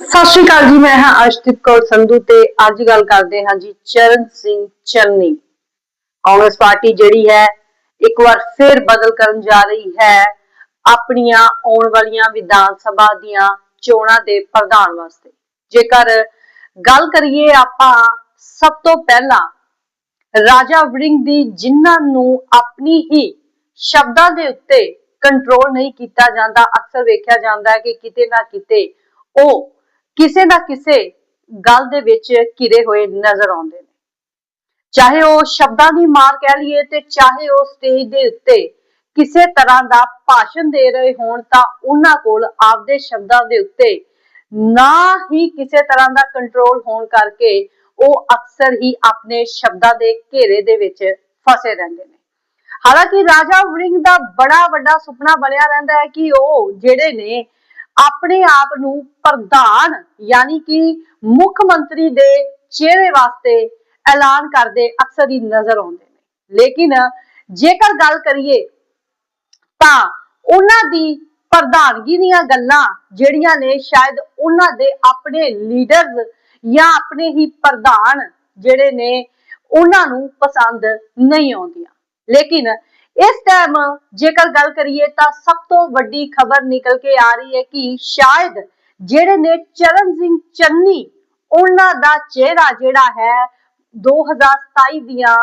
ਸਤਿ ਸ਼੍ਰੀ ਅਕਾਲ ਜੀ, ਮੈਂ ਹਾਂ ਅਰਸ਼ਦੀਪ ਕੌਰ ਸੰਧੂ ਤੇ ਅੱਜ ਗੱਲ ਕਰਦੇ ਹਾਂ ਜੀ ਚਰਨ ਸਿੰਘ ਚੰਨੀ। ਕਾਂਗਰਸ ਪਾਰਟੀ ਜਿਹੜੀ ਹੈ, ਇੱਕ ਵਾਰ ਫਿਰ ਬਦਲ ਕਰਨ ਜਾ ਰਹੀ ਹੈ ਆਪਣੀਆਂ ਆਉਣ ਵਾਲੀਆਂ ਵਿਧਾਨ ਸਭਾ ਦੀਆਂ ਚੋਣਾਂ ਦੇ ਪ੍ਰਧਾਨ ਵਾਸਤੇ। ਜੇਕਰ ਗੱਲ ਕਰੀਏ ਆਪਾਂ, ਸਭ ਤੋਂ ਪਹਿਲਾਂ ਰਾਜਾ ਵੜਿੰਗ ਦੀ ਜਿਨ੍ਹਾਂ ਨੂੰ ਆਪਣੀ ਹੀ ਸ਼ਬਦਾਂ ਦੇ ਉੱਤੇ ਕੰਟਰੋਲ ਨਹੀਂ ਕੀਤਾ ਜਾਂਦਾ, ਅਕਸਰ ਵੇਖਿਆ ਜਾਂਦਾ ਹੈ ਕਿ ਕਿਤੇ ਨਾ ਕਿਤੇ ਉਹ ਕਿਸੇ ਨਾ ਕਿਸੇ ਗੱਲ ਦੇ ਵਿੱਚ ਘਿਰੇ ਹੋਏ ਨਜ਼ਰ ਆਉਂਦੇ ਨੇ। ਚਾਹੇ ਉਹ ਸ਼ਬਦਾਂ ਦੀ ਮਾਰ ਕਹਿ ਲਈਏ ਤੇ ਚਾਹੇ ਉਹ ਸਟੇਜ ਦੇ ਉੱਤੇ ਕਿਸੇ ਤਰ੍ਹਾਂ ਦਾ ਭਾਸ਼ਣ ਦੇ ਰਹੇ ਹੋਣ ਤਾਂ ਉਹਨਾਂ ਕੋਲ ਆਪਦੇ ਸ਼ਬਦਾਂ ਦੇ ਉੱਤੇ ਨਾ ਹੀ ਕਿਸੇ ਤਰ੍ਹਾਂ ਦਾ ਕੰਟਰੋਲ ਹੋਣ ਕਰਕੇ ਉਹ ਅਕਸਰ ਹੀ ਆਪਣੇ ਸ਼ਬਦਾਂ ਦੇ ਘੇਰੇ ਦੇ ਵਿੱਚ ਫਸੇ ਰਹਿੰਦੇ ਨੇ। ਹਾਲਾਂਕਿ ਰਾਜਾ ਵਰਿੰਗ ਦਾ ਬੜਾ ਵੱਡਾ ਸੁਪਨਾ ਬਣਿਆ ਰਹਿੰਦਾ ਹੈ ਕਿ ਉਹ ਜਿਹੜੇ ਨੇ ਆਪਣੇ ਆਪ ਨੂੰ ਪ੍ਰਧਾਨ ਯਾਨੀ ਕਿ ਮੁੱਖ ਮੰਤਰੀ ਦੇ ਚਿਹਰੇ ਵਾਸਤੇ ਐਲਾਨ ਕਰਦੇ ਅਕਸਰ ਹੀ ਨਜ਼ਰ ਆਉਂਦੇ ਨੇ। ਲੇਕਿਨ ਜੇਕਰ ਗੱਲ ਕਰੀਏ ਤਾਂ ਉਹਨਾਂ ਦੀ ਪ੍ਰਧਾਨਗੀ ਦੀਆਂ ਗੱਲਾਂ ਜਿਹੜੀਆਂ ਨੇ ਸ਼ਾਇਦ ਉਹਨਾਂ ਦੇ ਆਪਣੇ ਲੀਡਰਸ ਜਾਂ ਆਪਣੇ ਹੀ ਪ੍ਰਧਾਨ ਜਿਹੜੇ ਨੇ ਉਹਨਾਂ ਨੂੰ ਪਸੰਦ ਨਹੀਂ ਆਉਂਦੀਆਂ। ਲੇਕਿਨ ਇਸ ਟਾਈਮ ਜੇਕਰ ਗੱਲ ਕਰੀਏ ਤਾਂ ਸਭ ਤੋਂ ਵੱਡੀ ਖਬਰ ਨਿਕਲ ਕੇ ਆ ਰਹੀ ਹੈ ਕਿ ਸ਼ਾਇਦ ਜਿਹੜੇ ਨੇ ਚਰਨ ਸਿੰਘ ਚੰਨੀ, ਉਹਨਾਂ ਦਾ ਚਿਹਰਾ ਜਿਹੜਾ ਹੈ 2027 ਦੀਆਂ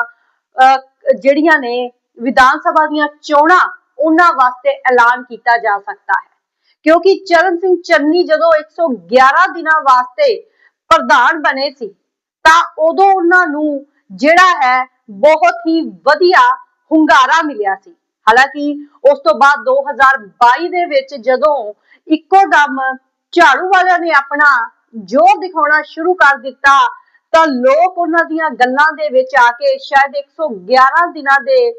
ਜਿਹੜੀਆਂ ਨੇ ਵਿਧਾਨ ਸਭਾ ਦੀਆਂ ਚੋਣਾਂ, ਉਹਨਾਂ ਵਾਸਤੇ ਐਲਾਨ ਕੀਤਾ ਜਾ ਸਕਦਾ ਹੈ। ਕਿਉਂਕਿ ਚਰਨ ਸਿੰਘ ਚੰਨੀ ਜਦੋਂ 111 ਦਿਨਾਂ ਵਾਸਤੇ ਪ੍ਰਧਾਨ ਬਣੇ ਸੀ, ਤਾਂ ਉਦੋਂ ਉਹਨਾਂ ਨੂੰ ਜਿਹੜਾ ਹੈ ਬਹੁਤ ਹੀ ਵਧੀਆ ਹੁੰਗਾਰਾ ਮਿਲਿਆ ਸੀ। ਹਾਲਾਂਕਿ ਉਸ ਤੋਂ ਬਾਅਦ 2022 ਦੇ ਵਿੱਚ ਜਦੋਂ ਇੱਕੋ ਦਮ ਝਾੜੂ ਵਾਲਿਆਂ ਨੇ ਆਪਣਾ ਜ਼ੋਰ ਦਿਖਾਉਣਾ ਸ਼ੁਰੂ ਕਰ ਦਿੱਤਾ, ਤਾਂ ਲੋਕ ਉਹਨਾਂ ਦੀਆਂ ਗੱਲਾਂ ਦੇ ਵਿੱਚ ਆ ਕੇ ਸ਼ਾਇਦ 111 ਦਿਨਾਂ ਦੇ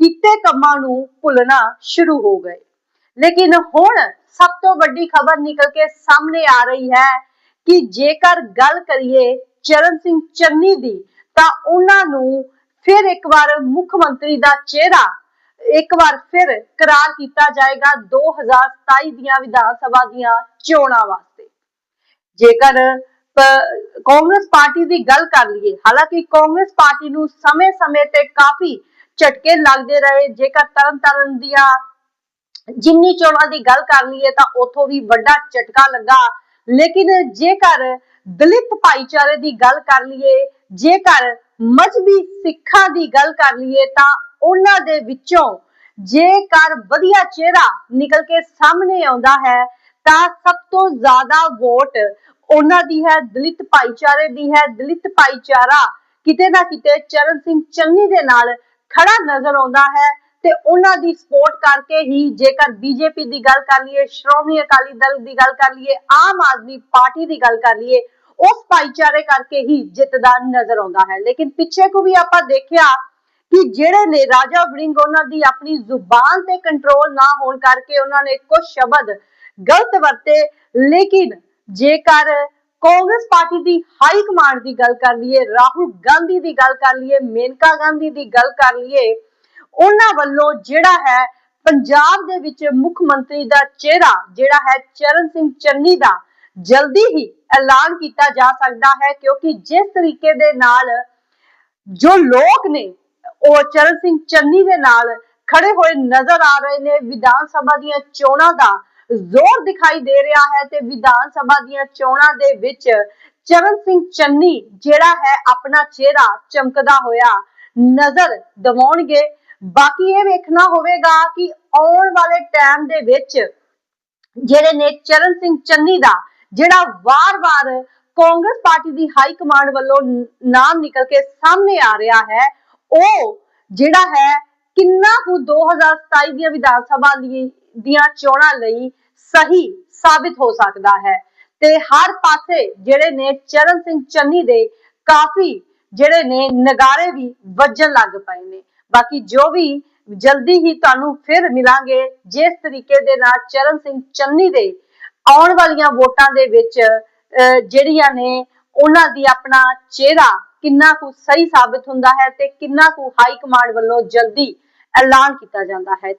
ਕੀਤੇ ਕੰਮਾਂ ਨੂੰ ਭੁੱਲਣਾ ਸ਼ੁਰੂ ਹੋ ਗਏ। ਲੇਕਿਨ ਹੁਣ ਸਭ ਤੋਂ ਵੱਡੀ ਖਬਰ ਨਿਕਲ ਕੇ ਸਾਹਮਣੇ ਆ ਰਹੀ ਹੈ ਕਿ ਜੇਕਰ ਗੱਲ ਕਰੀਏ ਚਰਨ ਸਿੰਘ ਚੰਨੀ ਦੀ, ਤਾਂ ਉਹਨਾਂ ਨੂੰ ਫਿਰ ਇੱਕ ਵਾਰ ਮੁੱਖ ਮੰਤਰੀ ਦਾ ਚਿਹਰਾ, ਇੱਕ ਵਾਰ ਫਿਰ ਕਰਾਰ ਕੀਤਾ ਜਾਏਗਾ 2027 ਦੀਆਂ ਵਿਧਾਨ ਸਭਾ ਦੀਆਂ ਚੋਣਾਂ ਵਾਸਤੇ। ਜੇਕਰ ਕਾਂਗਰਸ ਪਾਰਟੀ ਦੀ ਗੱਲ ਕਰ ਲਈਏ, ਹਾਲਾਂਕਿ ਕਾਂਗਰਸ ਪਾਰਟੀ ਨੂੰ ਸਮੇਂ-ਸਮੇਂ ਤੇ ਕਾਫੀ ਝਟਕੇ ਲੱਗਦੇ ਰਹੇ, ਜੇਕਰ ਤਰਨਤਾਰਨ ਦੀਆਂ ਜਿੰਨੀ ਚੋਣਾਂ ਦੀ ਗੱਲ ਕਰ ਲਈਏ ਤਾਂ ਉਥੋਂ ਵੀ ਵੱਡਾ ਝਟਕਾ ਲੱਗਾ। ਲੇਕਿਨ ਜੇਕਰ ਦਲਿਤ ਭਾਈਚਾਰੇ ਦੀ ਗੱਲ ਕਰ ਲਈਏ, ਜੇਕਰ ਮਜਬੀ ਸਿੱਖਾਂ ਦੀ ਗੱਲ ਕਰ ਲਈਏ ਤਾਂ ਉਹਨਾਂ ਦੇ ਵਿੱਚੋਂ ਜੇਕਰ ਵਧੀਆ ਚਿਹਰਾ ਨਿਕਲ ਕੇ ਸਾਹਮਣੇ ਆਉਂਦਾ ਹੈ, ਤਾਂ ਸਭ ਤੋਂ ਜ਼ਿਆਦਾ ਵੋਟ ਉਹਨਾਂ ਦੀ ਹੈ, ਦਲਿਤ ਭਾਈਚਾਰੇ ਦੀ ਹੈ। ਦਲਿਤ ਭਾਈਚਾਰਾ ਕਿਤੇ ਨਾ ਕਿਤੇ ਚਰਨ ਸਿੰਘ ਚੰਨੀ ਦੇ ਨਾਲ ਖੜਾ ਨਜ਼ਰ ਆਉਂਦਾ ਹੈ ਤੇ ਉਹਨਾਂ ਦੀ ਸਪੋਰਟ ਕਰਕੇ ਹੀ ਜੇਕਰ ਬੀਜੇਪੀ ਦੀ ਗੱਲ ਕਰ ਲਈਏ, ਸ਼੍ਰੋਮਣੀ ਅਕਾਲੀ ਦਲ ਦੀ ਗੱਲ ਕਰ ਲਈਏ, ਆਮ ਆਦਮੀ ਪਾਰਟੀ ਦੀ ਗੱਲ ਕਰ ਲਈਏ ਉਸ ਭਾਈਚਾਰੇ ਕਰਕੇ ਹੀ ਜਿੱਤਦਾ ਨਜ਼ਰ ਆਉਂਦਾ ਹੈ। ਲੇਕਿਨ ਪਿੱਛੇ ਕੋ ਵੀ ਆਪਾਂ ਦੇਖਿਆ ਕਿ ਜਿਹੜੇ ਨੇ ਰਾਜਾ ਵੜਿੰਗ ਉਹਨਾਂ ਦੀ ਆਪਣੀ ਜ਼ੁਬਾਨ ਤੇ ਕੰਟਰੋਲ ਨਾ ਹੋਣ ਕਰਕੇ ਉਹਨਾਂ ਨੇ ਕੁਝ ਸ਼ਬਦ ਗਲਤ ਵਰਤੇ। ਲੇਕਿਨ ਜੇਕਰ ਕਾਂਗਰਸ ਪਾਰਟੀ ਦੀ ਹਾਈ ਕਮਾਂਡ ਦੀ ਗੱਲ ਕਰ ਲਈਏ, ਰਾਹੁਲ ਗਾਂਧੀ ਦੀ ਗੱਲ ਕਰ ਲਈਏ, ਮੇਨਕਾ ਗਾਂਧੀ ਦੀ ਗੱਲ ਕਰ ਲਈਏ, ਉਹਨਾਂ ਵੱਲੋਂ ਜਿਹੜਾ ਹੈ ਪੰਜਾਬ ਦੇ ਵਿੱਚ ਮੁੱਖ ਮੰਤਰੀ ਦਾ ਚਿਹਰਾ, ਜਿਹੜਾ ਹੈ ਚਰਨ ਸਿੰਘ ਚੰਨੀ ਦਾ ਜਲਦੀ ਹੀ ਐਲਾਨ ਕੀਤਾ ਜਾ ਸਕਦਾ ਹੈ, ਕਿਉਂਕਿ ਜਿਸ ਤਰੀਕੇ ਦੇ ਨਾਲ ਜੋ ਲੋਕ ਨੇ, ਉਹ ਚਰਨ ਸਿੰਘ ਚੰਨੀ ਦੇ ਨਾਲ ਖੜੇ ਹੋਏ ਨਜ਼ਰ ਆ ਰਹੇ ਨੇ। ਵਿਧਾਨ ਸਭਾ ਦੀਆਂ ਚੋਣਾਂ ਦਾ ਜ਼ੋਰ ਦਿਖਾਈ ਦੇ ਰਿਹਾ ਹੈ ਤੇ ਵਿਧਾਨ ਸਭਾ ਦੀਆਂ ਚੋਣਾਂ ਦੇ ਵਿੱਚ ਚਰਨ ਸਿੰਘ ਚੰਨੀ ਜਿਹੜਾ ਹੈ, ਆਪਣਾ ਚਿਹਰਾ ਚਮਕਦਾ ਹੋਇਆ ਨਜ਼ਰ ਦਿਵਾਉਣਗੇ। ਬਾਕੀ ਇਹ ਵੇਖਣਾ ਹੋਵੇਗਾ ਕਿ ਆਉਣ ਵਾਲੇ ਟਾਈਮ ਦੇ ਵਿੱਚ ਜਿਹੜੇ ਨੇ ਚਰਨ ਸਿੰਘ ਚੰਨੀ ਦਾ ਜਿਹੜਾ ਵਾਰ-ਵਾਰ ਕਾਂਗਰਸ ਪਾਰਟੀ ਦੀ ਹਾਈ ਕਮਾਂਡ ਵੱਲੋਂ ਨਾਮ ਨਿਕਲ ਕੇ ਸਾਹਮਣੇ ਆ ਰਿਹਾ ਹੈ, ਉਹ ਜਿਹੜਾ ਹੈ ਕਿੰਨਾ ਕੁ 2027 ਦੀਆਂ ਵਿਧਾਨ ਸਭਾ ਦੀਆਂ ਚੋਣਾਂ ਲਈ ਸਹੀ ਸਾਬਿਤ ਹੋ ਸਕਦਾ ਹੈ। ਤੇ ਹਰ ਪਾਸੇ ਜਿਹੜੇ ਨੇ ਚਰਨ ਸਿੰਘ ਚੰਨੀ ਦੇ ਕਾਫੀ ਜਿਹੜੇ ਨੇ ਨਗਾਰੇ ਵੀ ਵੱਜਣ ਲੱਗ ਪਏ ਨੇ। ਬਾਕੀ ਜੋ ਵੀ ਜਲਦੀ ਹੀ ਤੁਹਾਨੂੰ ਫਿਰ ਮਿਲਾਂਗੇ, ਜਿਸ ਤਰੀਕੇ ਦੇ ਨਾਲ ਚਰਨ ਸਿੰਘ ਚੰਨੀ ਦੇ ਆਉਣ ਵਾਲੀਆਂ ਵੋਟਾਂ ਦੇ ਵਿੱਚ ਅਹ, ਜਿਹੜੀਆਂ ਨੇ ਉਹਨਾਂ ਦੀ ਆਪਣਾ ਚਿਹਰਾ ਕਿੰਨਾ ਕੁ ਸਹੀ ਸਾਬਿਤ ਹੁੰਦਾ ਹੈ ਤੇ ਕਿੰਨਾ ਕੁ ਹਾਈ ਕਮਾਂਡ ਵੱਲੋਂ ਜਲਦੀ ਐਲਾਨ ਕੀਤਾ ਜਾਂਦਾ ਹੈ।